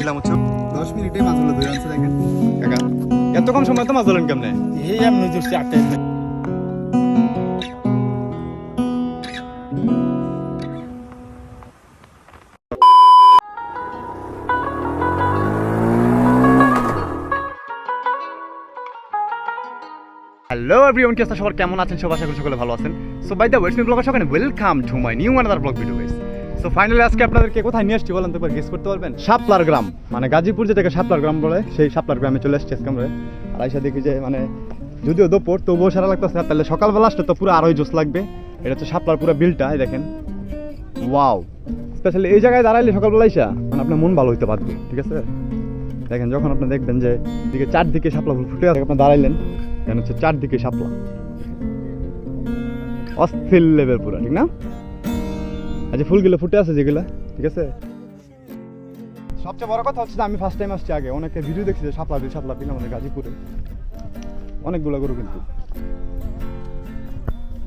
ছিলাম হচ্ছে দশ মিনিটে মাছগুলো ধরে আনছে দেখেন। কাকা এত কম সময় তো মাছ ধরলেন কেমনে? এই ধরছি আটটা হ্যালো এভরিওয়ান কি সবার কেমন আছেন? সব আশা করি সকলে ভালো আছেন। So by the west blogger সকালে welcome to my new another blog video guys so finally আজকে আপনাদেরকে কোথায় নিয়ে আসছি বলেন তো গেস করতে পারবেন? শাপলার গ্রাম। মানে গাজীপুর যেটাকে শাপলার গ্রাম বলে, সেই শাপলার গ্রামে চলে আসছি আজকে আর আইসা দেখি যে মানে যদিও দুপুর, তবুও সারা লাগতেছে। তাহলে সকালবেলা আসলে তো পুরো আরোই জোস লাগবে। এটা হচ্ছে শাপলার পুরো বিলটা দেখেন। ওয়াও স্পেশালি এই জায়গায় দাঁড়াইলে সকালবেলা আইসা মানে আপনার মন ভালো হইতে পারবে, ঠিক আছে? দেখেন, যখন আপনি দেখবেন যে, দিকে চারদিকে শাপলা ফুল ফুটে আপনি দাঁড়াইলেন, দেখেন হচ্ছে চারদিকে শাপলা। অস্থির লেভেল পুরো, ঠিক না? আচ্ছা ফুলগুলো ফুটে আছে যেগুলো? ঠিক আছে? সবচেয়ে বড় কথা হচ্ছে যে আমি ফার্স্ট টাইম আসছি আগে। অনেকে ভিডিও দেখছি যে শাপলা বিল শাপলা বিল আমাদের গাজীপুরে। অনেকগুলো গরু কিন্তু।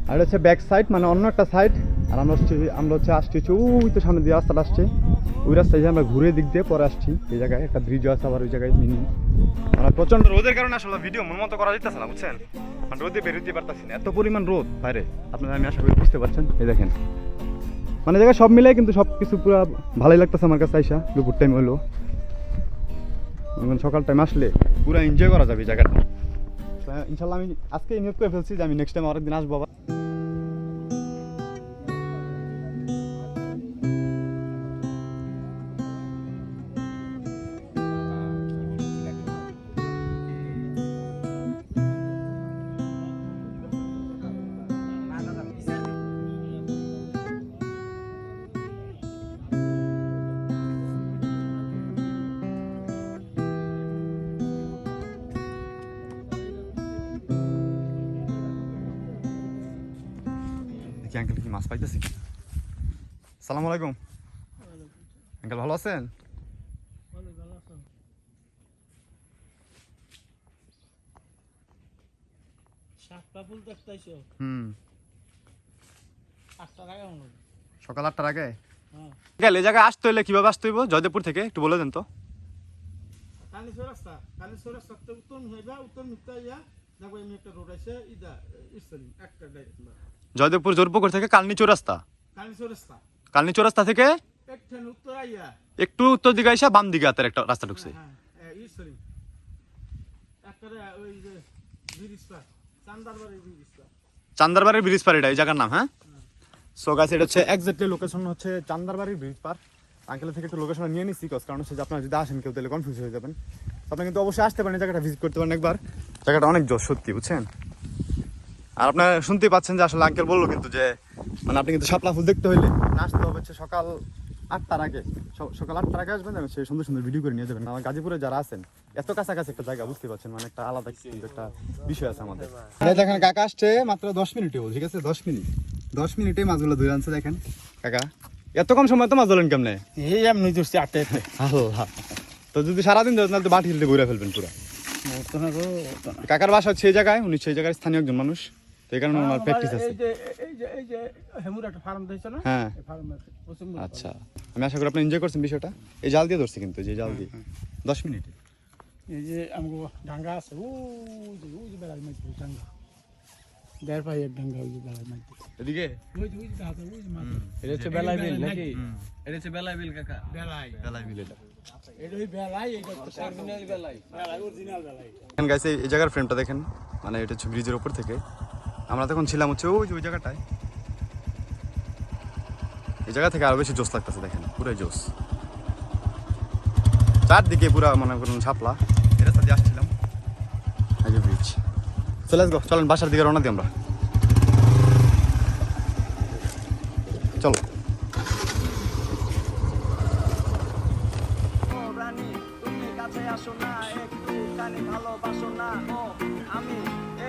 আর হচ্ছে ব্যাক সাইড মানে অন্য একটা সাইড আর আমরা হচ্ছে আমরা হচ্ছে আসছি হচ্ছে ওই তো সামনে দিয়ে রাস্তাটা আসছে। ওই রাস্তায় যে আমরা ঘুরে দিক দিয়ে পরে আসছি, এই জায়গায়। একটা ব্রিজও আছে আবার ওই জায়গায় মিনি মানে প্রচণ্ড রোদের কারণে আসলে ভিডিও মন মতো করা যেতেছে না, বুঝছেন? মানে রোদে বেরোতে পারতেছি না। এত পরিমাণ রোদ। বাইরে, আপনারা আমি আশা করি বুঝতে পারছেন। এই দেখেন। মানে জায়গা সব মিলে কিন্তু সব কিছু পুরো ভালোই লাগতেছে আমার কাছে আইসা, দুপুর টাইম হলো। সকাল টাইম আসলে পুরো এনজয় করা যাবে জায়গাটা। ইনশাল্লাহ আমি আজকে ইনভেট করে ফেলছি যে আমি নেক্সট টাইম আরেকদিন আসব আবার। দেখি আঙ্কেল কি মাছ পাইতেছি সালাম আলাইকুম। আঙ্কেল ভালো আছেন? হুম। হয়। সকাল আটটার আগে? হ্যাঁ। গেলে এই জায়গায় আসতে হলে কীভাবে আসতে হইব? জয়দেবপুর থেকে একটু বলে দেন তো। রাস্তা রাস্তা উত্তর উত্তর জয়দেবপুর জোরপুকুর থেকে কালনি চৌরাস্তা কালনি চৌরাস্তা থেকে একটু উত্তর দিকে আসা বাম দিকে হাতের একটা রাস্তা ঢুকছে। হ্যাঁ ইসলাম একবারে ওই যে ব্রিজ পার চান্দারবাড়ি ব্রিজ পার। চান্দারবাড়ির ব্রিজ পার এটা এই জায়গার নাম হ্যাঁ? সো গাছ এটা হচ্ছে এক্স্যাক্টলি লোকেশন হচ্ছে চান্দারবাড়ির ব্রিজ পার। আঙ্কেল থেকে একটু লোকেশন নিয়ে নিচ্ছি কারণ হচ্ছে আপনারা যদি আসেন কেউ তাহলে কনফিউজ হয়ে যাবেন। তো আপনি কিন্তু অবশ্যই আসতে পারেন এই জায়গাটা ভিজিট করতে পারেন একবার। জায়গাটা অনেক জোর সত্যি বুঝছেন? আর আপনারা শুনতেই পাচ্ছেন যে আসলে আঙ্কেল বলল কিন্তু যে মানে আপনি কিন্তু শাপলা ফুল দেখতে হইলে আসতে হবে হচ্ছে সকাল আটটার আগে। সকাল আটটার আগে আসবেন সেই সুন্দর সুন্দর ভিডিও করে নিয়ে যাবেন। আমার গাজীপুরে যারা আছেন এত কাছাকাছি একটা জায়গা বুঝতে পারছেন মানে একটা আলাদা কিন্তু একটা বিষয় আছে আমাদের। দেখেন কাকা আসছে মাত্র দশ মিনিটে ঠিক আছে? দশ মিনিট। দশ মিনিটে মাছগুলো ধরে আনছে দেখেন। কাকা এত কম সময় তো মাছ ধরেন কেমনে? এই এমনি ধরছি আটটা আল্লাহ। তো যদি সারাদিন ধরেন তাহলে তো বাটি হিলতে ঘুরে ফেলবেন পুরো। কাকার বাসা হচ্ছে এই জায়গায় উনি সেই জায়গায় স্থানীয় একজন মানুষ। তো এই কারণে ওনার প্র্যাকটিস আছে। এই যে এই যে এই যে হেমুর একটা ফার্ম দিয়েছে না? হ্যাঁ। এই ফার্মে প্রচুর আচ্ছা। আমি আশা করি আপনি এনজয় করছেন বিষয়টা। এই জাল দিয়ে ধরছি কিন্তু যে জাল দিয়ে। দশ মিনিট। এই যে আমগো ডাঙ্গা আছে ও যে ওই যে বেড়াই মাছ ডাঙ্গা। দেড় পাই এক ডাঙ্গা ওই যে বেড়াই মাছ এদিকে? ওই যে ওই যে দেখা ওই যে মাছ এটা হচ্ছে বেলাই বিল নাকি? এটা হচ্ছে বেলাই বিল কাকা। বেড়াই বেলায় মিলে এটা। এটা এটা গাইছে এই জায়গার ফ্রেমটা দেখেন। মানে এটা হচ্ছে ব্রিজের উপর থেকে। আমরা তখন ছিলাম হচ্ছে ওই যে ওই জায়গাটায়। এই জায়গা থেকে আরও বেশি জোস লাগতেছে দেখেন। পুরাই জোস চারদিকে পুরা মনে করুন ছাপলা রাস্তা দিয়ে আসছিলাম। এই ব্রিজ চলে আসব চলেন বাসার দিকে রওনা দিই আমরা। চলো। কানে ভালোবাসো না। ও, আমি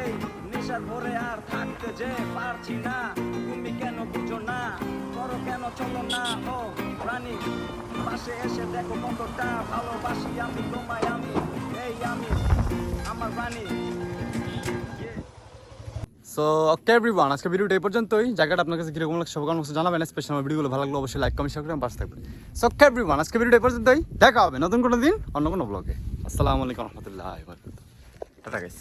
এই নেশার ভরে আর থাকতে যে পারছি না। তুমি কেন বুঝো না? করো কেন চলো না? ও, রানী, পাশে এসে দেখো কতটা ভালোবাসি আমি, তোমায় আমি, এই আমি, আমার রানী। সো ওকে এভরিওয়ান আজকে ভিডিওটা এই পর্যন্তই। জায়গাটা আপনার কাছে কীরকম লাগছে সব কারণ জানাবেন। স্পেশাল আমার ভিডিওগুলো ভালো লাগল অবশ্যই লাইক কমেন্ট শেয়ার করে পাশে থাকবেন। সো ওকে এভরিওয়ান আজকে ভিডিওটা এই পর্যন্তই। দেখা হবে নতুন কোনো দিন, অন্য কোনো ব্লগে আসসালামু আলাইকুম রহমতুল্লাহ টাটা গাইস